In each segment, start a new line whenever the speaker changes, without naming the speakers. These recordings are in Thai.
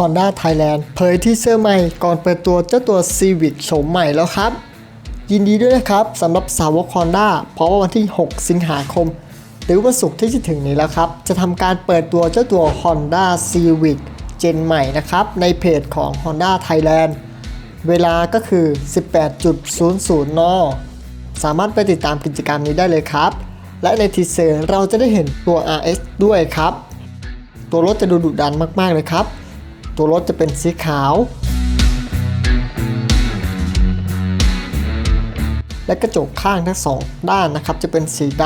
Honda Thailand เผยที่เสื้อใหม่ก่อนเปิดตัวเจ้าตัว Civic โฉมใหม่แล้วครับ ยินดีด้วยนะครับสำหรับสาวก Honda เพราะว่าวันที่ 6 สิงหาคม หรือวันศุกร์ที่จะถึงนี้แล้วครับ จะทำการเปิดตัวเจ้าตัว Honda Civic เจนใหม่นะครับ ในเพจของ Honda Thailand เวลาก็คือ 18.00 น สามารถไปติดตามกิจกรรมนี้ได้เลยครับ และในทีเซอร์เราจะได้เห็นตัว RS ด้วยครับ ตัวรถจะดูดุดันมาก ๆ เลยครับ ตัวรถจะเป็นสีขาว และกระจกข้างทั้งสองด้านนะครับจะเป็นสีด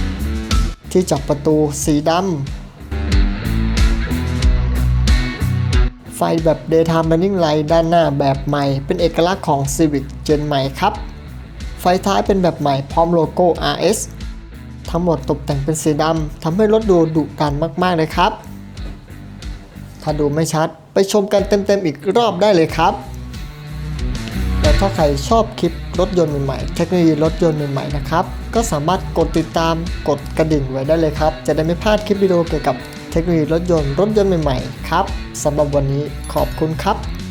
ำที่จับประตูสีดำไฟแบบ daytime running light ด้านหน้าแบบใหม่ เป็นเอกลักษณ์ของ Civic Gen ใหม่ครับ ไฟท้ายเป็นแบบใหม่พร้อมโลโก้ RS ทั้งหมดตกแต่งเป็นสีดำทำให้รถดูดุดันมาก ๆ เลยครับ ถ้าดูไม่ชัดไปชมกันเต็มๆอีกรอบได้เลยครับ และถ้าใครชอบคลิปรถยนต์ใหม่ๆเทคโนโลยีรถยนต์ใหม่ๆนะครับ ก็สามารถกดติดตามกดกระดิ่งไว้ได้เลยครับ จะได้ไม่พลาดคลิปวิดีโอเกี่ยวกับเทคโนโลยีรถยนต์รถยนต์ใหม่ๆครับสำหรับวันนี้ขอบคุณครับ